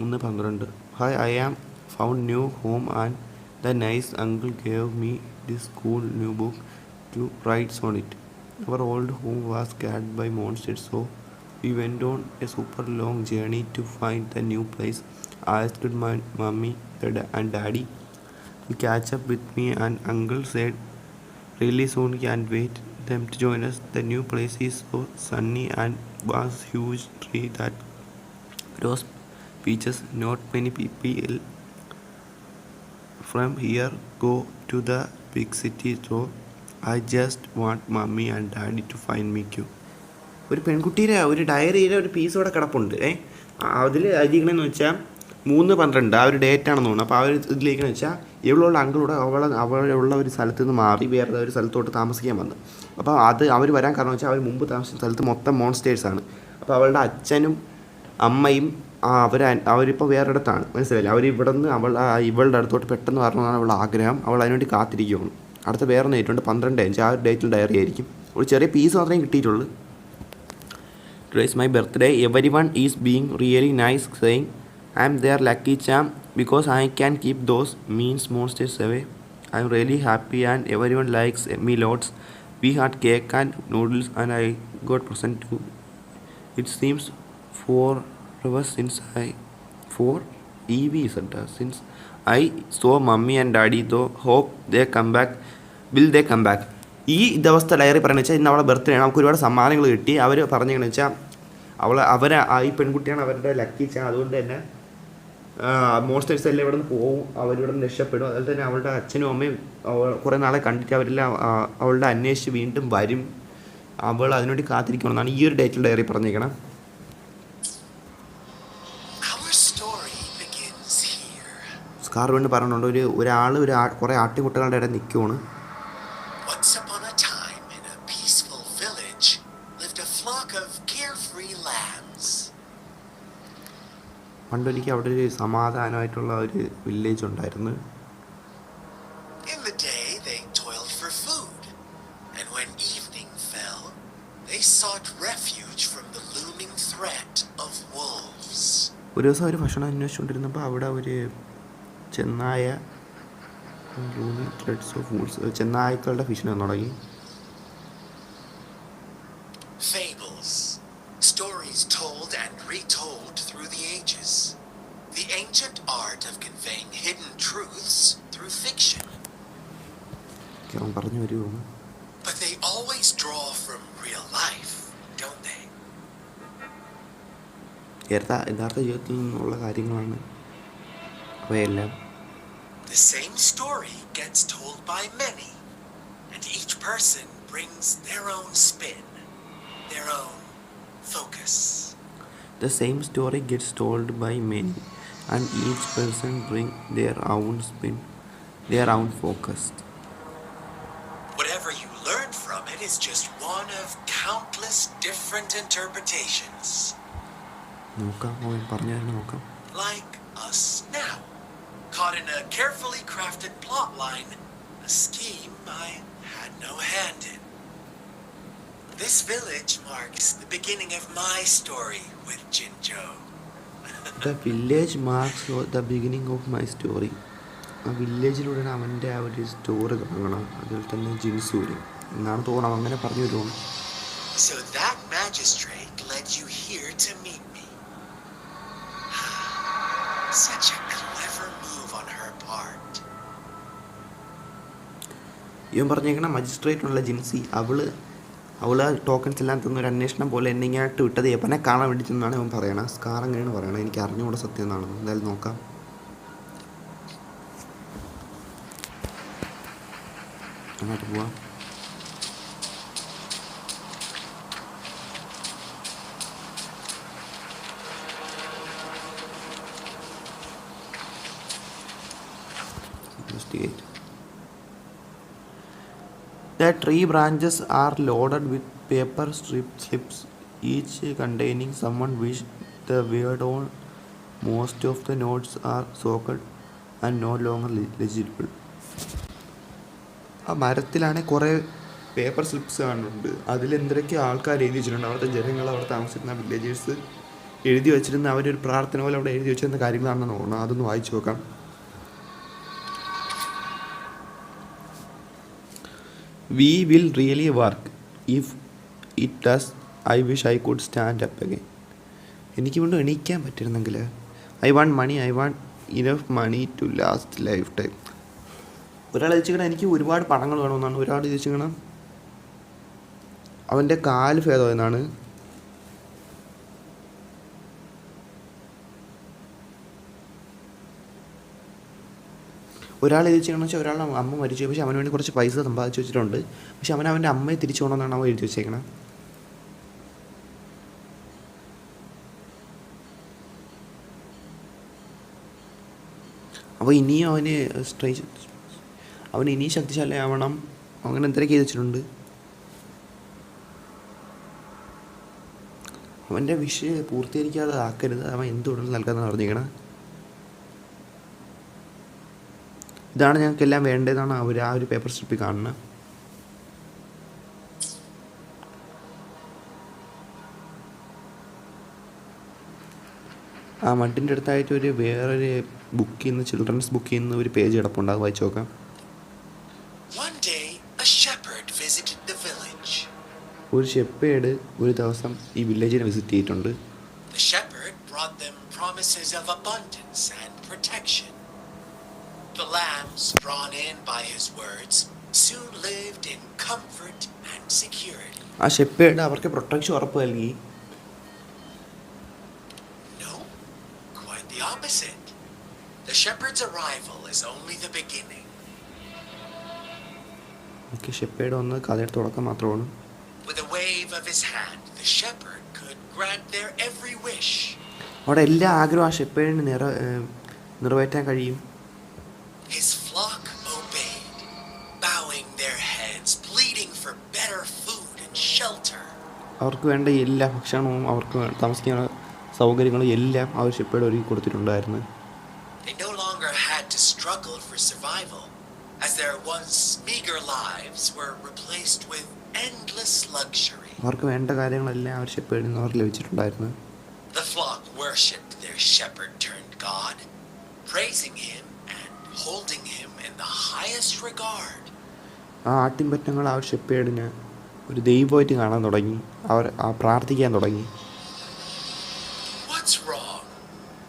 മൂന്ന് പന്ത്രണ്ട്. Hi I am found new home and the nice uncle gave me the school new book to writes on it our old home was caught by monsters so we went on a super long journey to find the new place asked my mummy and daddy to catch up with me and uncle said really soon can wait them to join us. The new place is so sunny and was huge tree that grows peaches not many people from here go to the big city so i just want mommy and daddy to find me cute. ഒരു പെൺകുട്ടിയുടെ ഒരു ഡയറിയിലെ ഒരു piece ഇവിടെ കിടപ്പുണ്ട്. ഏ? അതിൽ അരിക്കണമെന്ന് വെച്ചാൽ മൂന്ന് പന്ത്രണ്ട് ആ ഒരു ഡേറ്റ് ആണെന്ന് തോന്നുന്നു. അപ്പോൾ ആ ഒരു ഇതിലേക്കെന്ന് വെച്ചാൽ ഇവളുള്ള അങ്കിളൂടെ അവളെ അവളുള്ള ഒരു സ്ഥലത്ത് നിന്ന് മാറി വേറെ ഒരു സ്ഥലത്തോട്ട് താമസിക്കാൻ വന്നു. അപ്പോൾ അത് അവർ വരാൻ കാരണം വെച്ചാൽ അവർ മുമ്പ് താമസിച്ച സ്ഥലത്ത് മൊത്തം മോൺസ്റ്റേഴ്സാണ് അപ്പോൾ അവളുടെ അച്ഛനും അമ്മയും ആ അവർ അവരിപ്പോൾ വേറൊരിടത്താണ് മനസ്സിലായില്ലേ അവർ ഇവിടെ നിന്ന് അവൾ ഇവളുടെ അടുത്തോട്ട് പെട്ടെന്ന് വരണമെന്നാണ് അവളുടെ ആഗ്രഹം അവൾ അതിനുവേണ്ടി കാത്തിരിക്കുകയാണ് അടുത്ത വേറെ ഡേറ്റ് ഉണ്ട് പന്ത്രണ്ട് അഞ്ച് ആ ഒരു ഡേറ്റിൽ ഡയറി ആയിരിക്കും ഒരു ചെറിയ പീസ് മാത്രമേ കിട്ടിയിട്ടുള്ളൂ Today is my birthday. Everyone is being really nice, saying I'm their lucky charm because I can keep those mean monsters away. I'm really happy and everyone likes me lots. We had cake and noodles and I got present too. It seems four hours since I for EV center since I saw mummy and daddy though hope they come back. Will they come back? ഈ ദിവസത്തെ diary പറയുന്നത് വെച്ചാൽ ഇന്ന് അവളെ birthday ആണ്. നമുക്ക് ഒരുപാട് സമ്മാനങ്ങൾ കിട്ടി. അവർ പറഞ്ഞതെന്ന് വെച്ചാൽ അവൾ അവരെ ആ ഈ പെൺകുട്ടിയാണ് അവരുടെ ലക്കി ചാൻ അതുകൊണ്ട് തന്നെ മോസ്റ്റേഴ്സ് എല്ലാം ഇവിടെ നിന്ന് പോവും. അവരിവിടെ നിന്ന് രക്ഷപ്പെടും. അതുപോലെ തന്നെ അവളുടെ അച്ഛനും അമ്മയും കുറേ നാളെ കണ്ടിട്ട് അവരെല്ലാം അവളുടെ അന്വേഷിച്ച് വീണ്ടും വരും. അവൾ അതിനുവേണ്ടി കാത്തിരിക്കണമെന്നാണ് ഈ ഒരു ഡേറ്റിൽ ഡയറി പറഞ്ഞേക്കണം സ്കാർ വേണ്ടി പറഞ്ഞുണ്ട് ഒരു ഒരാൾ ഒരു കുറേ ആട്ടിക്കുട്ടികളുടെ ഇടയിൽ നിൽക്കുവാണ് പണ്ടൊരിക്ക അവിടെ ഒരു സമാധാനമായിട്ടുള്ള ഒരു വില്ലേജ് ഉണ്ടായിരുന്നു. ഒരു ദിവസം അവർ ഭക്ഷണം അന്വേഷിച്ചുകൊണ്ടിരുന്നപ്പോൾ അവിടെ ഒരു ചെന്നായ ത്രെഡ്സ് ഓഫ് വൂൾസ് ചെന്നായ്ക്കളുടെ ഫിഷിനെ തുടങ്ങി Fables. Stories told and retold through the ages. The ancient art of conveying hidden truths through fiction. But they always draw from real life, don't they? യഥാ യഥാർത്ഥ ജീവിതത്തിൽ നിന്നുള്ള കാര്യങ്ങളാണ് അവയെല്ലാം The same story gets told by many, and each person brings their own spin, their own focus. The same story gets told by many and each person bring their own spin their own focus Whatever you learn from it is just one of countless different interpretations, നോക്കാം അവൻ പറഞ്ഞു തന്നെ നോക്കാം like us now. Caught in a carefully crafted plot line, a scheme I had no hand in. This village marks the beginning of my story with Jinjo. The village marks the beginning of my story ആ വില്ലേജിലൂടെയാണ് അവൻ്റെ ആ ഒരു story തുടങ്ങണം അതുപോലെ തന്നെ ജിൻസ് വരും എന്നാണ് തോന്നണം അങ്ങനെ പറഞ്ഞു വരുവാണ് So that magistrate led you here to meet me. Such a ഇവൻ പറഞ്ഞേക്കണ മജിസ്ട്രേറ്റുള്ള ജിൻസി അവൾ അവൾ ടോക്കൺസ് എല്ലാം തന്നൊരു അന്വേഷണം പോലെ എന്നെ ഇങ്ങോട്ട് വിട്ടത് എപ്പനെ കാണാൻ വേണ്ടി ചെന്നാണ് അവൻ പറയണത് സ്കാർ അങ്ങനെയാണ് പറയണത് എനിക്ക് അറിഞ്ഞുകൂടെ സത്യം എന്നാണെന്ന് എന്തായാലും നോക്കാം. അങ്ങോട്ട് പോവാം. Investigate. The tree branches are loaded with paper strip slips, each containing someone wish. The weird on most of the notes are soaked and no longer le- legible. ആ മരത്തിലാണെങ്കിൽ കുറേ പേപ്പർ സ്ലിപ്സ് കാണുന്നുണ്ട് അതിൽ എന്തൊക്കെ ആൾക്കാർ എഴുതി വെച്ചിട്ടുണ്ട് അവിടുത്തെ ജനങ്ങൾ അവിടെ താമസിക്കുന്ന വില്ലേജേഴ്സ് എഴുതി വെച്ചിരുന്ന അവരൊരു പ്രാർത്ഥന പോലെ അവിടെ എഴുതി വെച്ചിരുന്ന കാര്യങ്ങളാണെന്ന് തോന്നുന്നു അതൊന്ന് വായിച്ചു നോക്കാം we will really work if it does I wish I could stand up again എനിക്ക് വീണ്ടും എണീക്കാൻ പറ്റിയിരുന്നെങ്കിൽ I want money I want enough money to last lifetime ഒരാൾ ചോദിച്ചിരിക്കണം എനിക്ക് ഒരുപാട് പണങ്ങൾ വേണമെന്നാണ്? ഒരാൾ ചോദിച്ചിരിക്കണം അവന്റെ കാൽ ഭേദമായെന്നാണ് ഒരാൾ എഴുതി വെച്ചാൽ ഒരാൾ അമ്മ മരിച്ചു പക്ഷേ അവന് വേണ്ടി കുറച്ച് പൈസ സമ്പാദിച്ച് വെച്ചിട്ടുണ്ട്. പക്ഷെ അവൻ അവന്റെ അമ്മയെ തിരിച്ചു പോകണമെന്നാണ് അവൻ എഴുതി വെച്ചേക്കണത് അപ്പോൾ ഇനിയും അവന് സ്ട്രൈ അവൻ ഇനിയും ശക്തിശാലിയാവണം. അങ്ങനെ എന്തൊക്കെ ചെയ്ത് വെച്ചിട്ടുണ്ട്? അവന്റെ വിഷ് പൂർത്തീകരിക്കാതെ ആക്കരുത്. അവൻ എന്തുകൊണ്ടും നൽകാമെന്ന് പറഞ്ഞിരിക്കണം ഇതാണ് ഞങ്ങൾക്ക് ഞങ്ങൾക്കെല്ലാം വേണ്ടതെന്നാണ് അവർ ആ ഒരു പേപ്പർ സ്ട്രിപ്പിൽ കാണുന്നത് ആ മട്ടിന്റെ അടുത്തായിട്ട് ഒരു വേറൊരു ബുക്കിൽ നിന്ന് ചിൽഡ്രൻസ് ബുക്കിൽ നിന്ന് ഒരു പേജ് കിടപ്പുണ്ട് അത് വായിച്ചു നോക്കാം. ഒരു ഷെപ്പേഡ് ഒരു ദിവസം ഈ വില്ലേജിനെ വിസിറ്റ് ചെയ്തിട്ടുണ്ട് The shepherd brought them promises of abundance and protection. The lambs, drawn in by his words, soon lived in comfort and security. ആ ഷെപ്പേഡ് അവർക്ക് പ്രൊട്ടക്ഷൻ ഉറപ്പ് നൽകി No, quite the opposite. The shepherd's arrival is only the beginning. Okay shepherd വന്ന് കഥയുടെ തുടക്കം മാത്രമാണ് With a wave of his hand, the shepherd could grant their every wish. അവിടെ എല്ലാ ആഗ്രഹവും ആ ഷെപ്പേഡിന് നിറ ഏഹ് നിറവേറ്റാൻ കഴിയും His flock obeyed, bowing their heads, pleading for better food and shelter. അവർക്ക് വേണ്ട എല്ലാ ഭക്ഷണവും അവർക്ക് താമസിക്കാനുള്ള സൗകര്യങ്ങളും എല്ലാം ആ ഒരു ഒരുക്കി കൊടുത്തിട്ടുണ്ടായിരുന്നു They no longer had to struggle for survival, as their once meager lives were replaced with endless luxury. അവർക്ക് വേണ്ട കാര്യങ്ങളെല്ലാം ആ ഒരു ഷെപ്പേഡിൽ നിന്ന് അവർക്ക് ലഭിച്ചിട്ടുണ്ടായിരുന്നു The flock worshipped their shepherd turned God, praising him holding him in the highest regard. ആ ആട്ടിൻപറ്റങ്ങൾ ആ ഒരു ഷെപ്പേഡിന് ഒരു ദൈവമായിട്ട് കാണാൻ തുടങ്ങി അവർ ആ പ്രാർത്ഥിക്കാൻ തുടങ്ങി What's wrong?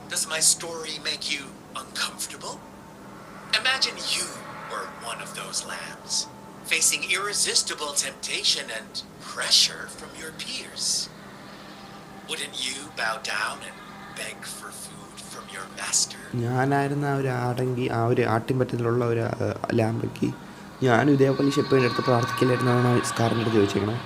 Does my story make you uncomfortable? Imagine you were one of those lambs, facing irresistible temptation and pressure from your peers. Wouldn't you bow down and beg for food from your master? ഞാനായിരുന്ന ആ ഒരു ആടെങ്കി ആ ഒരു ആട്ടിൻപറ്റത്തിലുള്ള ഒരു ലാമ്പയ്ക്ക് ഞാനും ഇതേപോലെ ഷെപ്പേഡിന്റെ അടുത്ത് പ്രാർത്ഥിക്കില്ലായിരുന്നാണ് സ്കാറിന്റെ അടുത്ത് ചോദിച്ചേക്കണേ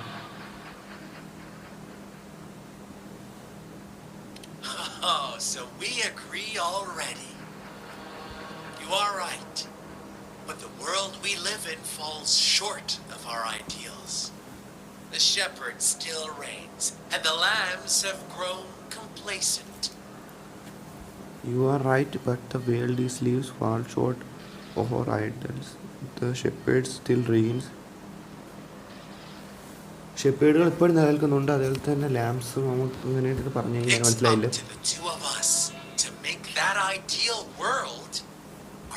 Oh, so we agree already. You are right. But the world we live in falls short of our ideals. The shepherd still reigns, and the lambs have grown complacent. You are right but the world is leaves fall short of our ideals the shepherd still reins ഷെപ്പേഡുകൾ ഇപ്പോഴും നിലനിൽക്കുന്നുണ്ട്. അതുപോലെ തന്നെ lamps നമുക്ക് ഇങ്ങനെയായിട്ട് പറഞ്ഞു കഴിഞ്ഞാൽ മനസ്സിലായില്ല up to the two of us to make that ideal world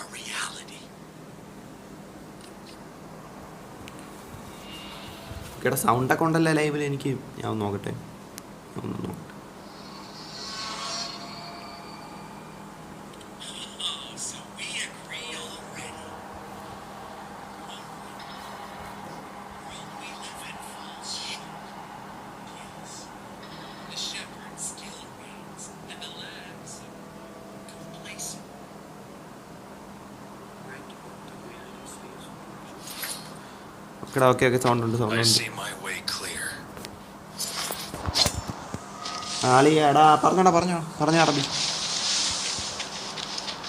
a reality. കേട്ടാ സൗണ്ടൊക്കെ ഉണ്ടല്ലോ ലൈവിൽ എനിക്ക് ഞാൻ നോക്കട്ടെ. ഞാൻ ഒന്ന് നോക്കട്ടെ Oh, so we agree already. World we live in falls short. Yes. The shepherd still reigns, and the lambs complacent. ഓക്കെടാ ഓക്കെ ഓക്കെ സൗണ്ട് ഉണ്ട് സൗണ്ട് ഉണ്ട് ആളി എടാ പറഞ്ഞോടാ പറഞ്ഞോ പറഞ്ഞോ അറബി.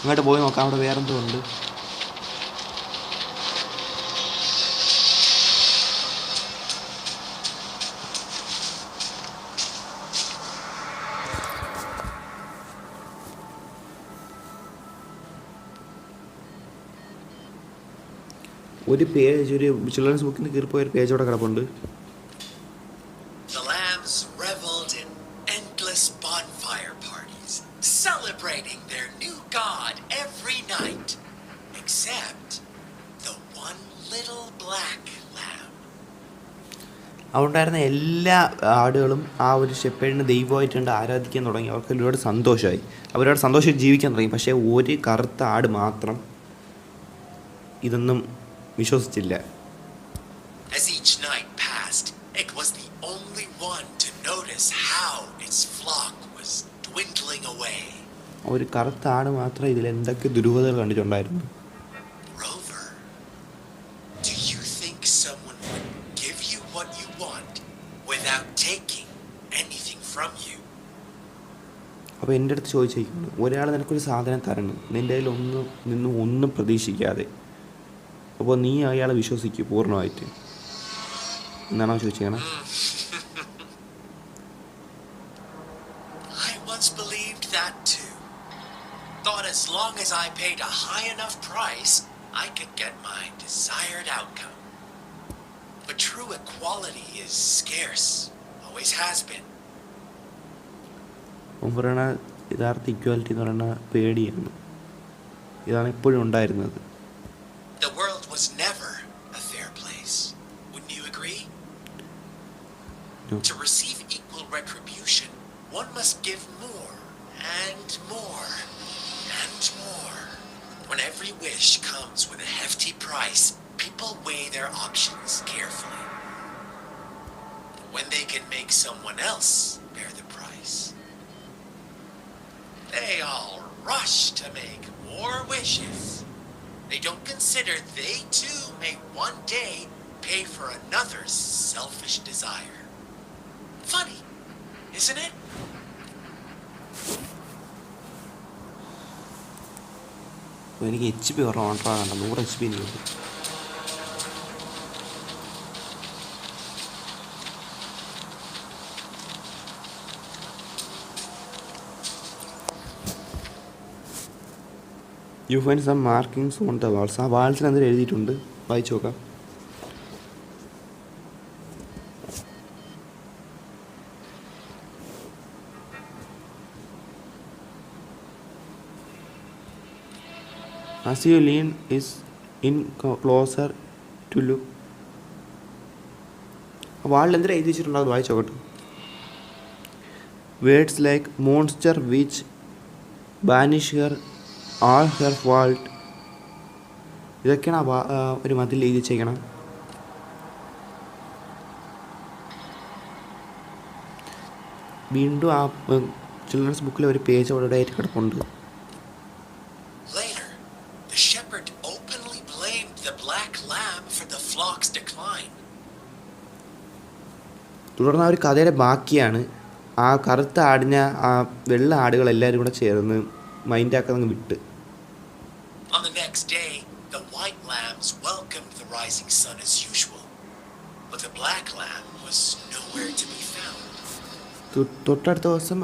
ഇങ്ങോട്ട് പോയി നോക്കാം അവിടെ വേറെന്തോ ഉണ്ട്. ഒരു പേജ് ഒരു ചിൽഡ്രൻസ് ബുക്കിന് കീറിപ്പോയ ഒരു പേജ് അവിടെ കിടപ്പുണ്ട് The lambs reveled in endless bonfires. celebrating their new god every night. Except the one little black lamb. അവിടെ എല്ലാ ആടുകളും ആ ഒരു ഷെപ്പേഡിനെ ദൈവമായിട്ടുണ്ട് ആരാധിക്കാൻ തുടങ്ങി അവർക്ക് ഒരുപാട് സന്തോഷമായി അവരോട് സന്തോഷം ജീവിക്കാൻ തുടങ്ങി പക്ഷേ ഒരു കറുത്ത ആട് മാത്രം ഇതൊന്നും വിശ്വസിച്ചില്ല. ഒരു കറുത്ത ആട് മാത്രം ഇതിൽ എന്തൊക്കെ ദുരൂഹതകൾ കണ്ടിട്ടുണ്ടായിരുന്നു? അപ്പോൾ എന്റെ അടുത്ത് ചോദിച്ചിരിക്കുന്നു ഒരാൾ നിനക്കൊരു സാധനം തരണം. നിന്റെ ഒന്നും നിന്നും ഒന്നും പ്രതീക്ഷിക്കാതെ. അപ്പോൾ നീ അയാളെ വിശ്വസിക്കൂ പൂർണമായിട്ട് എന്നാണോ ചോദിച്ചേക്കണം as long as I paid a high enough price, I could get my desired outcome. But true equality is scarce, always has been. പറയണ യഥാർത്ഥ ഇക്വാലിറ്റി എന്ന് പറയുന്ന പേടിയാണ് ഇതാണ് എപ്പോഴും ഉണ്ടായിരുന്നത് The world was never a fair place. Wouldn't you agree? No. To receive equal retribution, one must give more and more and more. When every wish comes with a hefty price, people weigh their options carefully. When they can make someone else bear the price, they all rush to make more wishes. They don't consider they too may one day pay for another's selfish desire. Funny, isn't it? അപ്പോൾ എനിക്ക് H P കുറവ് ഓൺട്രാകണ്ട നൂറ് H P എനിക്ക് you find some markings on the walls. ആ വാൾസിന് എന്തെങ്കിലും എഴുതിയിട്ടുണ്ട്? വായിച്ചു നോക്കാം. As you lean is in closer to look. വാളിൽ എന്തിനാ എഴുതി വെച്ചിട്ടുണ്ടോ അത് വായിച്ചോട്ടെ words like monster which banish her all her fault ഇതൊക്കെയാണ് ആ ഒരു മതിൽ എഴുതി വെച്ചേക്കണം. വീണ്ടും ആ ചിൽഡ്രൻസ് ബുക്കിലെ ഒരു പേജ് അവിടെ ആയിട്ട് കിടപ്പുണ്ട്. തുടർന്ന് ആ ഒരു കഥയുടെ ബാക്കിയാണ് ആ കറുത്ത ആടിനെ ആ വെള്ള ആടുകൾ എല്ലാവരും കൂടെ ചേർന്ന് മൈൻഡാക്കാൻ വിട്ട് On the next day, the white lambs welcomed the rising sun as usual, but the black lamb was nowhere to be found. തൊ- തൊട്ടടുത്ത ദിവസം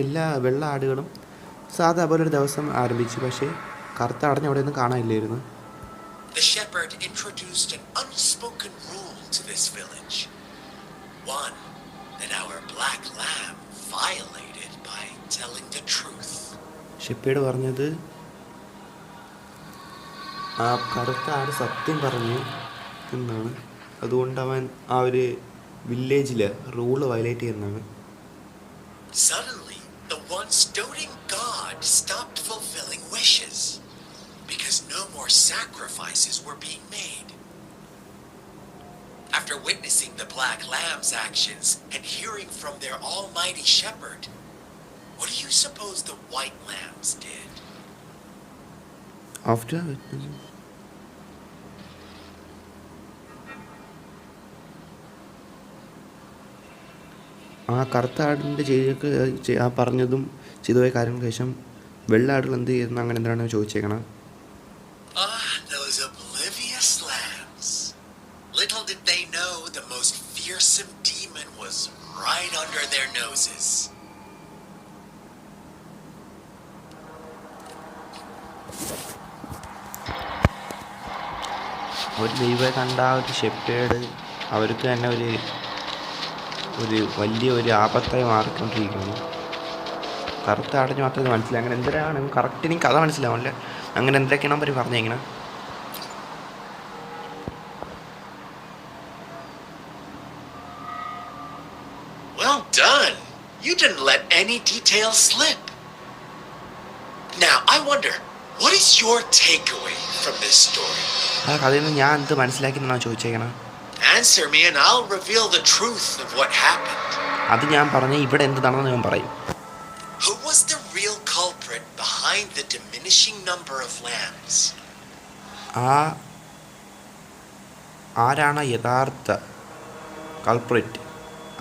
എല്ലാ വെള്ള ആടുകളും സാധാ പോലെ ഒരു ദിവസം ആരംഭിച്ചു പക്ഷേ കറുത്ത ആടിനെ അവിടെ ഒന്നും കാണാനില്ലായിരുന്നു The shepherd introduced an unspoken rule to this village. One that our black lamb violated by telling the truth. Shepherd പറഞ്ഞത് ആ കറുത്ത ആട് സത്യം പറഞ്ഞു എന്നാണ് അതുകൊണ്ട് അവൻ ആ ഒരു വില്ലേജിൽ റൂൾ വയലേറ്റ് ചെയ്യുന്നതാണ് Suddenly, the once doting god stopped fulfilling wishes because no more sacrifices were being made. After witnessing the black lamb's actions and hearing from their almighty shepherd, what do you suppose the white lambs did? After witnessing. ആ കറുത്ത ആടിന്റെ ചെയ്തൊക്കെ ചെ- ആ പറഞ്ഞതും ചെയ്തുപോയ കാര്യങ്ങൾക്ക് ശേഷം വെള്ള ആടുകൾ എന്ത് ചെയ്യുന്നു? അങ്ങനെ എന്താണ് ചോദിച്ചേക്കണം? Ah. ഒരു ദൈവം കണ്ട ആ ഒരു ഷെപ്പേഡ് അവർക്ക് തന്നെ ഒരു ഒരു വലിയ ഒരു ആപത്തായി മാറിക്കൊണ്ടിരിക്കുകയാണ് കറുത്ത അടഞ്ഞ് മാത്രമേ മനസ്സിലായി അങ്ങനെ എന്തിനാണ് കറക്റ്റ് എനിക്ക് കഥ മനസ്സിലാവില്ല അങ്ങനെ എന്തൊക്കെയാണ് അവർ പറഞ്ഞേങ്ങനെ Well done. You didn't let any detail slip. Now, I wonder, what is your takeaway from this story? ആ കഥയിൽ നിന്ന് ഞാൻ എന്ത് മനസ്സിലാക്കി എന്നാണ് ചോദിച്ചേക്കണം Answer me and I'll reveal the truth of what happened. അത് ഞാൻ പറഞ്ഞ ഇവിടെ എന്ത് നടന്നെന്ന് ഞാൻ പറയും? Who was the real culprit behind the diminishing number of lambs? ആ ആരാണ് യഥാർത്ഥ കൾപ്രിറ്റ്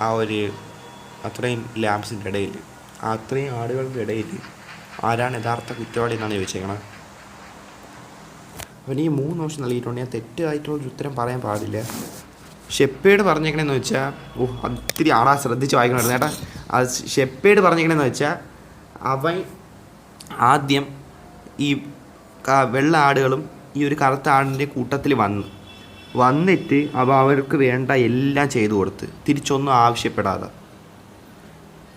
ആ ഒരു അത്രയും ലാബ്സിന്റെ ഇടയിൽ ആ അത്രയും ആടുകളുടെ ഇടയിൽ ആരാണ് യഥാർത്ഥ കുറ്റവാളി എന്നാണ് ചോദിച്ചേക്കണത് അവന് ഈ മൂന്ന് ഓപ്ഷൻ നൽകിയിട്ടുണ്ട്. ഞാൻ തെറ്റായിട്ടുള്ളൊരു ഉത്തരം പറയാൻ പാടില്ല. ഷെപ്പേഡ് പറഞ്ഞേക്കണേന്ന് വെച്ചാൽ ഓ ഒത്തിരി ആളാ ശ്രദ്ധിച്ച് വായിക്കണമായിരുന്നു ചേട്ടാ അത് ഷെപ്പേഡ് പറഞ്ഞേക്കണേന്ന് വെച്ചാൽ അവൻ ആദ്യം ഈ വെള്ള ആടുകളും ഈ ഒരു കറുത്ത ആടിന്റെ കൂട്ടത്തിൽ വന്നു. വന്നിട്ട് അവ അവർക്ക് വേണ്ട എല്ലാം ചെയ്തു കൊടുത്ത് തിരിച്ചൊന്നും ആവശ്യപ്പെടാതെ.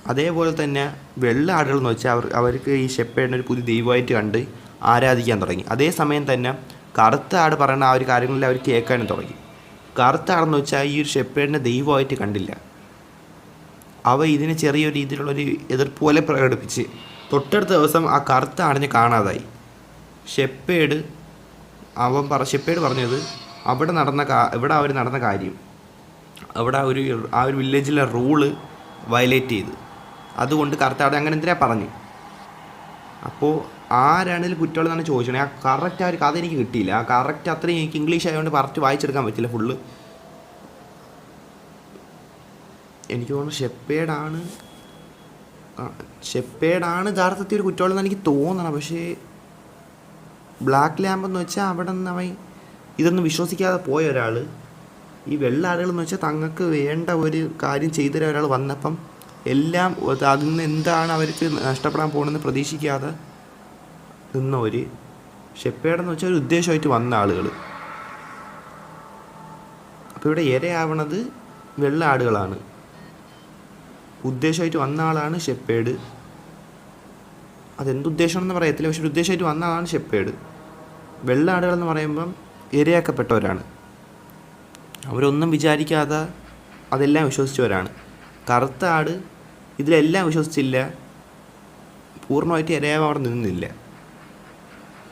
അതേപോലെ തന്നെ വെള്ള ആടുകൾ എന്ന് വെച്ചാൽ അവർ അവർക്ക് ഈ ഷെപ്പേഡിനെ ഒരു പുതിയ ദൈവമായിട്ട് കണ്ട് ആരാധിക്കാൻ തുടങ്ങി. അതേസമയം തന്നെ കറുത്ത ആട് പറയുന്ന ആ ഒരു കാര്യങ്ങളിൽ അവർ കേൾക്കാനും തുടങ്ങി. കറുത്ത ആടെന്ന് വെച്ചാൽ ഈ ഒരു ഷെപ്പേഡിനെ ദൈവമായിട്ട് കണ്ടില്ല. അവ ഇതിന് ചെറിയ രീതിയിലുള്ളൊരു എതിർപ്പ് പോലെ പ്രകടിപ്പിച്ച് തൊട്ടടുത്ത ദിവസം ആ കറുത്ത ആടിനെ കാണാതായി. ഷെപ്പേഡ് അവൻ പറ ഷെപ്പേഡ് പറഞ്ഞത് അവിടെ നടന്ന കാ ഇവിടെ അവർ നടന്ന കാര്യം. അവിടെ ഒരു ആ ഒരു വില്ലേജിലെ റൂൾ വയലേറ്റ് ചെയ്ത്. അതുകൊണ്ട് കറുത്ത അങ്ങനെ എന്തിനാ പറഞ്ഞു? അപ്പോൾ ആരാണെങ്കിലും എന്നാണ് ചോദിച്ചത്? ആ കറക്റ്റ് ആ ഒരു കഥ എനിക്ക് കിട്ടിയില്ല. ആ കറക്റ്റ് അത്രയും എനിക്ക് ഇംഗ്ലീഷ് ആയതുകൊണ്ട് കറക്റ്റ് വായിച്ചെടുക്കാൻ പറ്റില്ല ഫുള്ള് എനിക്ക് തോന്നുന്നു ഷെപ്പേഡാണ് ഷെപ്പേഡാണ് യഥാർത്ഥത്തിൽ ഒരു കുറ്റവാളി എന്ന് എനിക്ക് തോന്നണം. പക്ഷേ ബ്ലാക്ക് ലാമ്പ് എന്ന് വെച്ചാൽ അവിടെ നിന്ന് അവൻ ഇതൊന്നും വിശ്വസിക്കാതെ പോയ ഒരാൾ ഈ വെള്ള ആളുകൾ വെച്ചാൽ തങ്ങൾക്ക് വേണ്ട ഒരു കാര്യം ചെയ്തു ഒരാൾ വന്നപ്പം എല്ലാം അത് അതിൽ നിന്ന് എന്താണ് അവർക്ക് നഷ്ടപ്പെടാൻ പോകണമെന്ന് പ്രതീക്ഷിക്കാതെ നിന്ന ഒരു ഷെപ്പേടെന്ന് വെച്ചാൽ ഒരു ഉദ്ദേശമായിട്ട് വന്ന ആളുകൾ. അപ്പോൾ ഇവിടെ ഇരയാവണത് വെള്ള ആടുകളാണ്. ഉദ്ദേശമായിട്ട് വന്ന ആളാണ് ഷെപ്പേഡ് അതെന്ത് ഉദ്ദേശമാണെന്ന് പറയത്തില്ല പക്ഷെ ഉദ്ദേശമായിട്ട് വന്ന ആളാണ് ഷെപ്പേഡ് വെള്ള ആടുകളെന്ന് പറയുമ്പം ഇരയാക്കപ്പെട്ടവരാണ്. അവരൊന്നും വിചാരിക്കാതെ അതെല്ലാം വിശ്വസിച്ചവരാണ്. കറുത്ത ആട് ഇതിലെല്ലാം വിശ്വസിച്ചില്ല. പൂർണമായിട്ട് ഇരയാവാൻ അവിടെ നിന്നില്ല.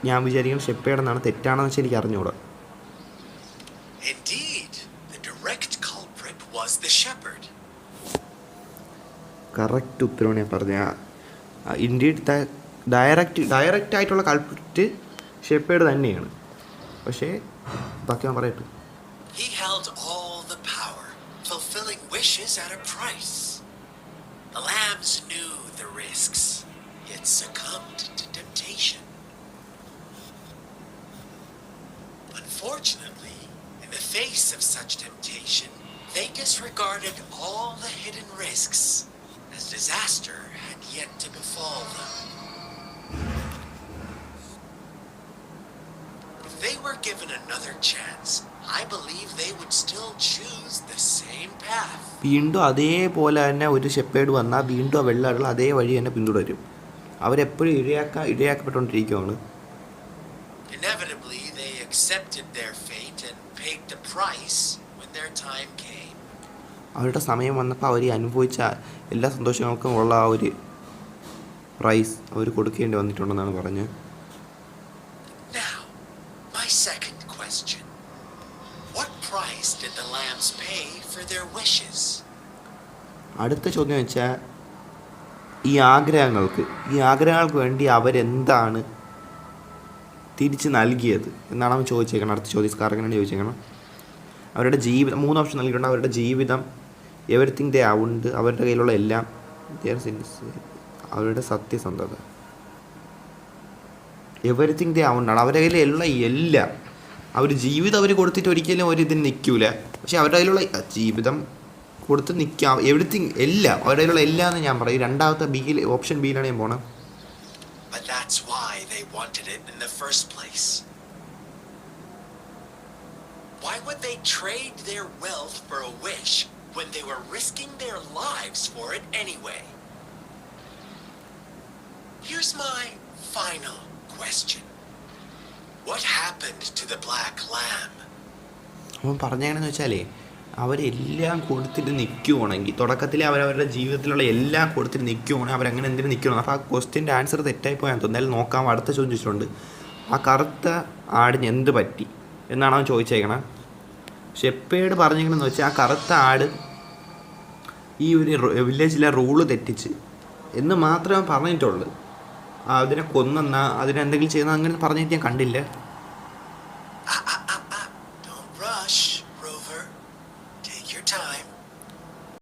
ഞാൻ വിചാരിക്കുന്നത് ഷെപ്പേടെന്നാണ് തെറ്റാണെന്ന് വെച്ചാൽ എനിക്ക് അറിഞ്ഞുകൂടാ. കറക്റ്റ് ഉത്തരവാണ് ഞാൻ പറഞ്ഞ ഇന്ത്യയിൽ ഡയറക്റ്റ് ഡയറക്റ്റ് ആയിട്ടുള്ള കൾപ്പിറ്റ് ഷെപ്പേഡ് തന്നെയാണ് പക്ഷേ ബാക്കി ഞാൻ പറയട്ടെ He held all the power, fulfilling wishes at a price. The lambs knew the risks, yet succumbed to temptation. Unfortunately, in the face of such temptation, they disregarded all the hidden risks, as disaster had yet to befall them. If they were given another chance, I believe they would still choose the same path. വീണ്ടും അതേപോലെ തന്നെ ഒരു shepherd വന്നാൽ വീണ്ടും ആ വെള്ളാടുകൾ അതേ വഴി തന്നെ പിന്തുടരും അവരെപ്പോഴും ഇഴയാക്ക ഇഴയാക്കപ്പെട്ടുകൊണ്ടിരിക്കുകയാണ് accepted their fate and paid the price when their time came. അവരുടെ സമയം വന്നപ്പോൾ അവർ അനുഭവിച്ച എല്ലാ സന്തോഷങ്ങൾക്കും ഉള്ള ആ ഒരു പ്രൈസ് അവർ കൊടുക്കേണ്ടി വന്നിട്ടുണ്ടെന്നാണ് പറഞ്ഞത് Now, my second question. What price did the lambs pay for their wishes? അടുത്ത ചോദ്യം വെച്ചാൽ ഈ ആഗ്രഹങ്ങൾക്ക് ഈ ആഗ്രഹങ്ങൾക്ക് വേണ്ടി അവരെന്താണ് തിരിച്ച് നൽകിയത്? എന്നാണ് അവൻ ചോദിച്ചേക്കണം. അടുത്ത ചോദ്യക്കാരനാണ് ചോദിച്ചേക്കണം. അവരുടെ ജീവിതം മൂന്ന് ഓപ്ഷൻ നൽകിയിട്ടുണ്ട്. അവരുടെ ജീവിതം എവറിത്തിങ് ദേ ഉണ്ട്. അവരുടെ കയ്യിലുള്ള എല്ലാം അവരുടെ സത്യസന്ധത. എവറിത്തിങ് ദേ ആണ് അവരുടെ കയ്യിലുള്ള എല്ലാം അവർ ജീവിതം അവർ കൊടുത്തിട്ട് ഒരിക്കലും ഒരു ഇതിന് നിൽക്കൂല. പക്ഷെ അവരുടെ കയ്യിലുള്ള ജീവിതം കൊടുത്ത് നിൽക്കാം. എവറിത്തിങ് എല്ലാം. അവരുടെ കയ്യിലുള്ള എല്ലാം എന്ന് ഞാൻ പറയും. രണ്ടാമത്തെ ബിയിൽ ഓപ്ഷൻ ബിയിലാണ് ഞാൻ പോണത് But that's why they wanted it in the first place. Why would they trade their wealth for a wish when they were risking their lives for it anyway? here's my final question. What happened to the black lamb? അവൻ പറഞ്ഞെങ്ങനെയെന്ന് വെച്ചാലേ അവരെല്ലാം കൊടുത്തിട്ട് നിൽക്കുവാണെങ്കിൽ തുടക്കത്തിൽ അവരവരുടെ ജീവിതത്തിലുള്ള എല്ലാം കൊടുത്തിട്ട് നിൽക്കുവാണെങ്കിൽ അവരങ്ങനെ എന്തിനും നിൽക്കണം? അപ്പോൾ ആ ക്വസ്റ്റ്യന്റെ ആൻസർ തെറ്റായി പോയാൽ എന്തായാലും നോക്കാം അടുത്ത ചോദിച്ചിട്ടുണ്ട്. ആ കറുത്ത ആടിന് എന്ത് പറ്റി? എന്നാണ് അവൻ ചോദിച്ചേക്കണേ. ഷെപ്പേഡ് പറഞ്ഞേക്കണെന്ന് വെച്ചാൽ ആ കറുത്ത ആട് ഈ ഒരു വില്ലേജിലെ റൂൾ തെറ്റിച്ച് എന്ന് മാത്രമേ പറഞ്ഞിട്ടുള്ളൂ. അതിനെ കൊന്നെന്നാ അതിനെന്തെങ്കിലും ചെയ്യുന്ന അങ്ങനെ പറഞ്ഞിട്ട് ഞാൻ കണ്ടില്ല.